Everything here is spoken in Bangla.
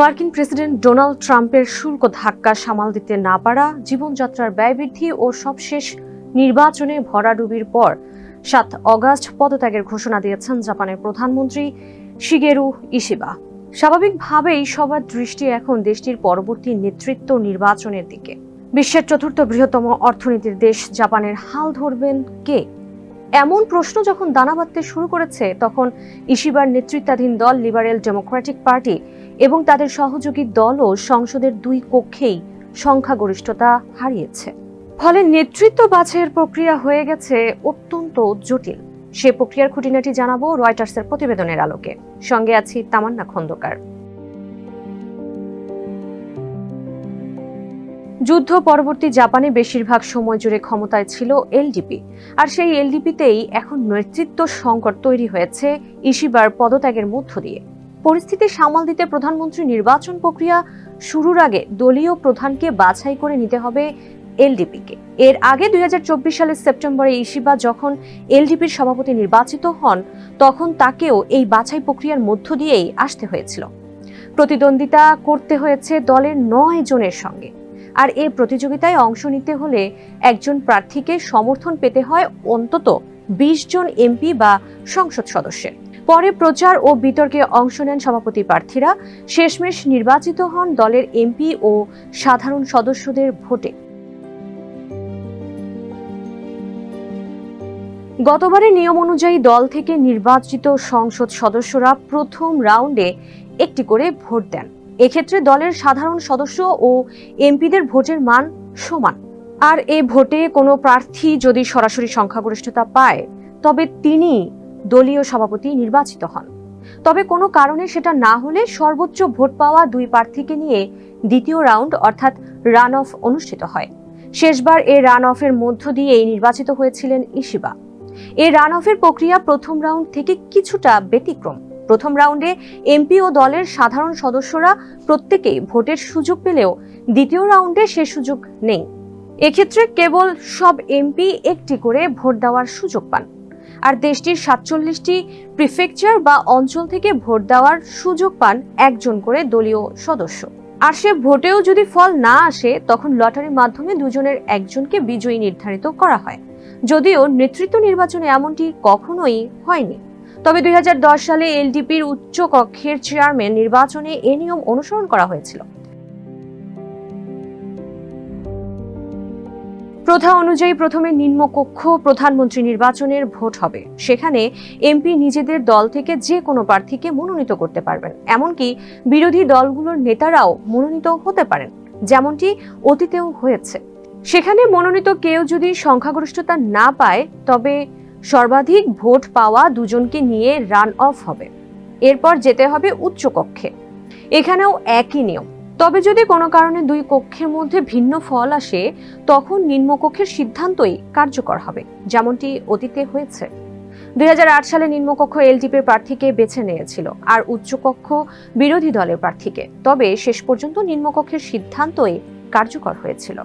মার্কিন প্রেসিডেন্ট ডোনাল্ড ট্রাম্পের শুল্ক ধাক্কা সামাল দিতে না পারা, জীবনযাত্রার ব্যয় বৃদ্ধি ও সবশেষ নির্বাচনে ভরাডুবির পর সাত অগাস্ট পদত্যাগের ঘোষণা দিয়েছেন জাপানের প্রধানমন্ত্রী শিগেরু ইশিবা। স্বাভাবিকভাবেই সবার দৃষ্টি এখন দেশটির পরবর্তী নেতৃত্ব নির্বাচনের দিকে। বিশ্বের চতুর্থ বৃহত্তম অর্থনীতির দেশ জাপানের হাল ধরবেন কে? এমন প্রশ্ন যখন দানা বাঁধতে শুরু করেছে, তখন ইশিবার নেতৃত্বাধীন দল লিবারেল ডেমোক্রেটিক পার্টি এবং তাদের সহযোগী দলও সংসদের দুই কক্ষেই সংখ্যাগরিষ্ঠতা হারিয়েছে। ফলে নেতৃত্ব বাছাইয়ের প্রক্রিয়া হয়ে গেছে অত্যন্ত জটিল। সে প্রক্রিয়ার খুঁটিনাটি জানাব রয়টার্সের প্রতিবেদনের আলোকে। সঙ্গে আছি তামান্না খন্দকার। যুদ্ধ পরবর্তী জাপানে বেশিরভাগ সময় জুড়ে ক্ষমতায় ছিল এলডিপি। আর সেই এলডিপিতেই এখন নেতৃত্ব সংকট তৈরি হয়েছে ইশিবার পদত্যাগের মধ্য দিয়ে। পরিস্থিতি সামাল দিতে প্রধানমন্ত্রী নির্বাচন প্রক্রিয়া শুরুর আগে দলীয় প্রধানকে বাছাই করে নিতে হবে এলডিপিকে। এর আগে দুই হাজার চব্বিশ সালের সেপ্টেম্বরে ইশিবা যখন এলডিপির সভাপতি নির্বাচিত হন, তখন তাকেও এই বাছাই প্রক্রিয়ার মধ্য দিয়েই আসতে হয়েছিল। প্রতিদ্বন্দ্বিতা করতে হয়েছে দলের নয় জনের সঙ্গে। আর এই প্রতিযোগিতায় অংশ নিতে হলে একজন প্রার্থীকে সমর্থন পেতে হয় অন্তত বিশ জন এমপি বা সংসদ সদস্যের। পরে প্রচার ও বিতর্কে অংশ নেন সভাপতি প্রার্থীরা। শেষমেশ নির্বাচিত হন দলের এমপি ও সাধারণ সদস্যদের ভোটে। গতবারের নিয়ম অনুযায়ী দল থেকে নির্বাচিত সংসদ সদস্যরা প্রথম রাউন্ডে একটি করে ভোট দেন। এক্ষেত্রে দলের সাধারণ সদস্য ও এমপিদের ভোটের মান সমান। আর এ ভোটে কোনো প্রার্থী যদি সরাসরি সংখ্যাগরিষ্ঠতা পায়, তবে তিনি দলীয় সভাপতি নির্বাচিত হন। তবে কোনো কারণে সেটা না হলে সর্বোচ্চ ভোট পাওয়া দুই প্রার্থীকে নিয়ে দ্বিতীয় রাউন্ড অর্থাৎ রান অফ অনুষ্ঠিত হয়। শেষবার এ রান অফের মধ্য দিয়েই নির্বাচিত হয়েছিলেন ইশিবা। এই রান অফের প্রক্রিয়া প্রথম রাউন্ড থেকে কিছুটা ব্যতিক্রম। প্রথম রাউন্ডে এমপি ও দলের সাধারণ সদস্যরা প্রত্যেকেই ভোটের সুযোগ পেলেও দ্বিতীয় রাউন্ডে সে সুযোগ নেই। এক্ষেত্রে কেবল সব এমপি একটি করে ভোট দেওয়ার সুযোগ পান। আর দেশটির সাতচল্লিশটি প্রিফেকচার বা অঞ্চল থেকে ভোট দেওয়ার সুযোগ পান একজন করে দলীয় সদস্য। আর সে ভোটেও যদি ফল না আসে, তখন লটারির মাধ্যমে দুজনের একজনকে বিজয়ী নির্ধারিত করা হয়। যদিও নেতৃত্ব নির্বাচনে এমনটি কখনোই হয়নি। তবে দুই সালে এলডিপির উচ্চ কক্ষের চেয়ারম্যান নির্বাচনে এ নিয়ম অনুসরণ করা হয়েছিল। প্রথা অনুযায়ী প্রথমে নিম্নকক্ষ প্রধানমন্ত্রী নির্বাচনের ভোট হবে। সেখানে এমপি নিজেদের দল থেকে যে কোনো প্রার্থীকে মনোনীত করতে পারবেন। এমনকি বিরোধী দলগুলোর নেতারাও মনোনীত হতে পারেন, যেমনটি অতীতেও হয়েছে। সেখানে মনোনীত কেউ যদি সংখ্যাগরিষ্ঠতা না পায়, তবে সর্বাধিক ভোট পাওয়া দুজনকে নিয়ে রান অফ হবে। এরপর যেতে হবে উচ্চ কক্ষে। এখানেও একই নিয়ম। তবে যদি কোনো কারণে দুই কক্ষের মধ্যে ভিন্ন ফল আসে, তখন নিম্নকক্ষের সিদ্ধান্তই কার্যকর হবে, যেমনটি অতীতে হয়েছে। দুই হাজার আট সালে নিম্নকক্ষ এলটিপির প্রার্থীকে বেছে নিয়েছিল, আর উচ্চকক্ষ বিরোধী দলের প্রার্থীকে। তবে শেষ পর্যন্ত নিম্নকক্ষের সিদ্ধান্তই কার্যকর হয়েছিল।